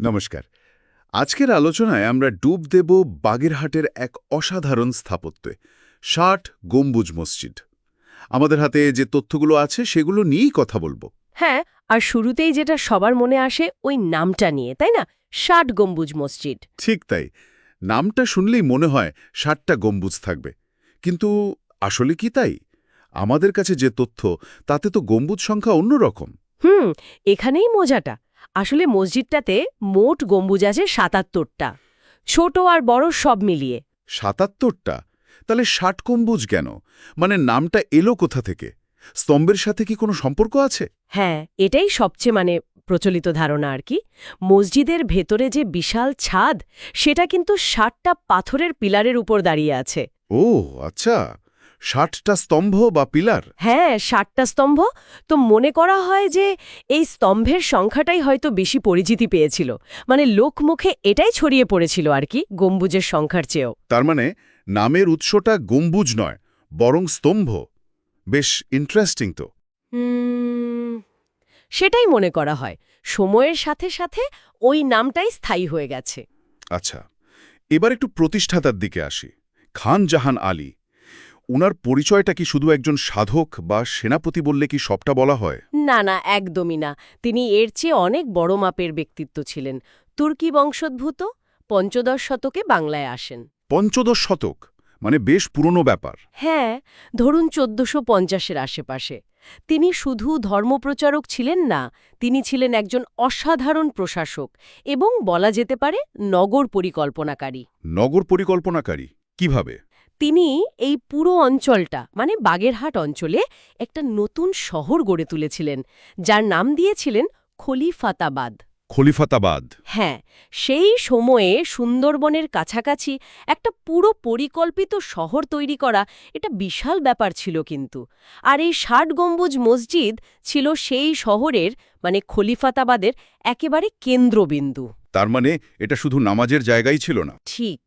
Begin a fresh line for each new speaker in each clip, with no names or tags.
নমস্কার। আজকের আলোচনায় আমরা ডুব দেব বাগেরহাটের এক অসাধারণ স্থাপত্যে ষাট গম্বুজ মসজিদ। আমাদের হাতে যে তথ্যগুলো আছে সেগুলো নিয়েই কথা বলব।
হ্যাঁ আর শুরুতেই যেটা সবার মনে আসে ওই নামটা নিয়ে তাই না? ষাট গম্বুজ মসজিদ।
ঠিক তাই। নামটা শুনলেই মনে হয় ষাটটা গম্বুজ থাকবে। কিন্তু আসলে কি তাই? আমাদের কাছে যে তথ্য তাতে তো গম্বুজ সংখ্যা অন্যরকম।
হুম এখানেই মজাটা। আসলে মসজিদটাতে মোট গম্বুজ আছে সাতাত্তরটা। ছোট আর বড় সব মিলিয়ে।
সাতাত্তরটা? তাহলে ষাট গম্বুজ কেন? মানে নামটা এলো কোথা থেকে? স্তম্ভের সাথে কি কোনো সম্পর্ক আছে?
হ্যাঁ এটাই সবচেয়ে মানে প্রচলিত ধারণা আর কি। মসজিদের ভেতরে যে বিশাল ছাদ সেটা কিন্তু ষাটটা পাথরের পিলারের উপর দাঁড়িয়ে আছে।
ও আচ্ছা। ষাটটা স্তম্ভ বা পিলার?
হ্যাঁ ষাটটা স্তম্ভ। তো মনে করা হয় যে এই স্তম্ভের সংখ্যাটাই হয়তো বেশি পরিচিতি পেয়েছিল। মানে লোকমুখে এটাই ছড়িয়ে পড়েছিল আর কি গম্বুজের সংখ্যার চেয়েও।
তার মানে নামের উৎসটা গম্বুজ নয় বরং স্তম্ভ। বেশ ইন্টারেস্টিং তো।
সেটাই মনে করা হয়। সময়ের সাথে সাথে ওই নামটাই স্থায়ী হয়ে গেছে।
আচ্ছা এবার একটু প্রতিষ্ঠাতার দিকে আসি। খান জাহান আলী উনার পরিচয়টা কি শুধু একজন সাধক বা সেনাপতি বললে কি সবটা বলা হয়?
না না একদমই না। তিনি এর চেয়ে অনেক বড় মাপের ব্যক্তিত্ব ছিলেন। তুর্কি বংশোদ্ভূত পঞ্চদশ শতকে বাংলায় আসেন।
পঞ্চদশ শতক? মানে বেশ পুরনো ব্যাপার।
হ্যাঁ ধরুন চোদ্দশো পঞ্চাশের আশেপাশে। তিনি শুধু ধর্মপ্রচারক ছিলেন না তিনি ছিলেন একজন অসাধারণ প্রশাসক এবং বলা যেতে পারে নগর পরিকল্পনাকারী।
নগর পরিকল্পনাকারী? কীভাবে?
তিনি এই পুরো অঞ্চলটা মানে বাগেরহাট অঞ্চলে একটা নতুন শহর গড়ে তুলেছিলেন যার নাম দিয়েছিলেন খলিফাতাবাদ।
খলিফাতাবাদ।
হ্যাঁ সেই সময়ে সুন্দরবনের কাছাকাছি একটা পুরো পরিকল্পিত শহর তৈরি করা এটা বিশাল ব্যাপার ছিল কিন্তু। আর এই ষাট গম্বুজ মসজিদ ছিল সেই শহরের মানে খলিফাতাবাদের একেবারে কেন্দ্রবিন্দু।
তার মানে এটা শুধু নামাজের জায়গাই ছিল না।
ঠিক।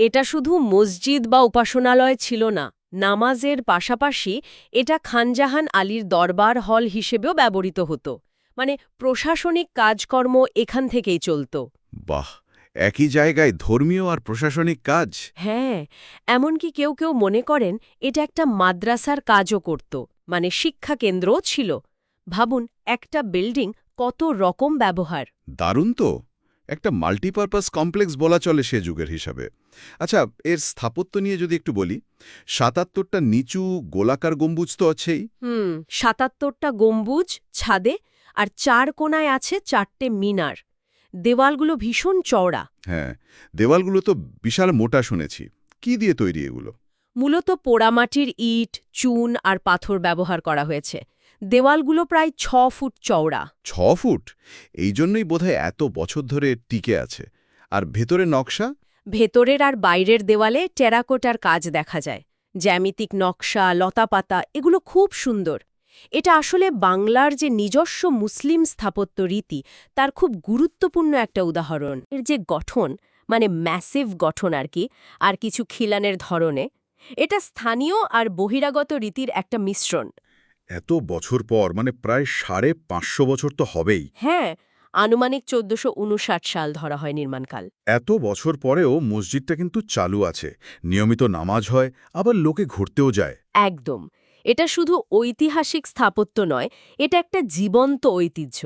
এটা শুধু মসজিদ বা উপাসনালয় ছিল না নামাজের পাশাপাশি এটা খানজাহান আলীর দরবার হল হিসেবেও ব্যবহৃত হতো। মানে প্রশাসনিক কাজকর্ম এখান থেকেই চলত।
বাহ একই জায়গায় ধর্মীয় আর প্রশাসনিক কাজ?
হ্যাঁ এমনকি কেউ কেউ মনে করেন এটা একটা মাদ্রাসার কাজও করত মানে শিক্ষা কেন্দ্রও ছিল। ভাবুন একটা বিল্ডিং কত রকম ব্যবহার।
দারুণ তো! একটা মাল্টিপারপাস কমপ্লেক্স বলা চলে সে যুগের হিসাবে। আচ্ছা এর স্থাপত্য নিয়ে যদি একটু বলি সাতাত্তরটা নিচু গোলাকার গম্বুজ তো আছেই।
হুম সাতাত্তরটা গম্বুজ ছাদে আর চার কোনায় আছে চারটে মিনার। দেওয়ালগুলো ভীষণ চওড়া।
হ্যাঁ দেওয়ালগুলো তো বিশাল মোটা শুনেছি। কি দিয়ে তৈরি এগুলো?
মূলত পোড়ামাটির ইট চুন আর পাথর ব্যবহার করা হয়েছে। দেওয়ালগুলো প্রায় ছ ফুট চওড়া।
ছ ফুট? এই জন্যই বোধহয় এত বছর ধরে টিকে আছে। আর ভেতরে নকশা?
ভেতরের আর বাইরের দেওয়ালে টেরাকোটার কাজ দেখা যায়। জ্যামিতিক নকশা লতাপাতা এগুলো খুব সুন্দর। এটা আসলে বাংলার যে নিজস্ব মুসলিম স্থাপত্য রীতি তার খুব গুরুত্বপূর্ণ একটা উদাহরণ। এর যে গঠন মানে ম্যাসিভ গঠন আর কি আর কিছু খিলানের ধরনে এটা স্থানীয় আর বহিরাগত রীতির একটা মিশ্রণ।
এত বছর পর মানে প্রায় সাড়ে পাঁচশো বছর তো হবেই।
হ্যাঁ আনুমানিক চোদ্দশো সাল ধরা হয় নির্মাণকাল।
এত বছর পরেও মসজিদটা কিন্তু চালু আছে। নিয়মিত নামাজ হয় আবার লোকে ঘুরতেও যায়।
একদম। এটা শুধু ঐতিহাসিক স্থাপত্য নয় এটা একটা জীবন্ত ঐতিহ্য।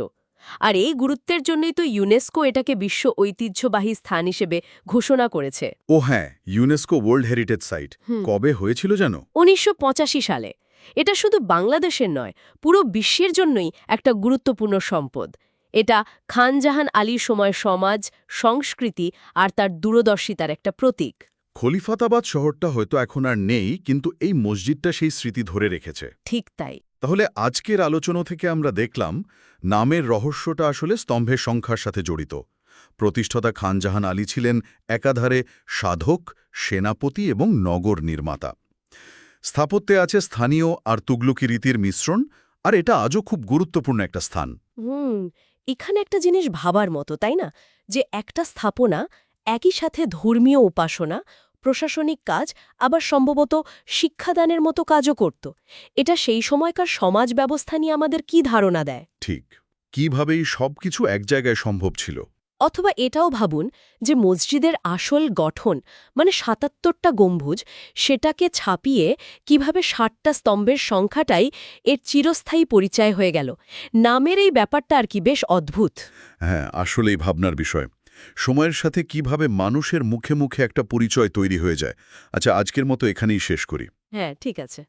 আর এই গুরুত্বের জন্যই তো ইউনেস্কো এটাকে বিশ্ব ঐতিহ্যবাহী স্থান হিসেবে ঘোষণা করেছে।
ও হ্যাঁ ইউনেস্কো ওয়ার্ল্ড হেরিটেজ সাইট। কবে হয়েছিল জানো
উনিশশো পঁচাশি সালে। এটা শুধু বাংলাদেশের নয় পুরো বিশ্বের জন্যই একটা গুরুত্বপূর্ণ সম্পদ। এটা খানজাহান আলীর সময় সমাজ সংস্কৃতি আর তার দূরদর্শিতার একটা প্রতীক।
খলিফাতাবাদ শহরটা হয়তো এখন আর নেই কিন্তু এই মসজিদটা সেই স্মৃতি ধরে রেখেছে।
ঠিক তাই।
তাহলে আজকের আলোচনা থেকে আমরা দেখলাম নামের রহস্যটা আসলে স্তম্ভের সংখ্যার সাথে জড়িত। প্রতিষ্ঠাতা খানজাহান আলী ছিলেন একাধারে সাধক সেনাপতি এবং নগর নির্মাতা। স্থাপত্যে আছে স্থানীয় আর তুগলকি রীতির মিশ্রণ আর এটা আজও খুব গুরুত্বপূর্ণ একটা স্থান।
হুম এখানে একটা জিনিস ভাবার মতো তাই না? যে একটা স্থাপনা একই সাথে ধর্মীয় উপাসনা প্রশাসনিক কাজ আবার সম্ভবত শিক্ষাদানের মতো কাজও করত। এটা সেই সময়কার সমাজ ব্যবস্থা নিয়ে আমাদের কি ধারণা দেয়?
ঠিক। কীভাবে এই সব কিছু এক জায়গায় সম্ভব ছিল?
অথবা এটাও ভাবুন যে মসজিদের আসল গঠন মানে সাতাত্তরটা গম্বুজ সেটাকে ছাপিয়ে কীভাবে ষাটটা স্তম্ভের সংখ্যাটাই এর চিরস্থায়ী পরিচয় হয়ে গেল। নামের এই ব্যাপারটা আর কি বেশ অদ্ভুত।
হ্যাঁ আসলেই ভাবনার বিষয়। সময়ের সাথে কীভাবে মানুষের মুখে মুখে একটা পরিচয় তৈরি হয়ে যায়। আচ্ছা আজকের মতো এখানেই শেষ করি।
হ্যাঁ ঠিক আছে।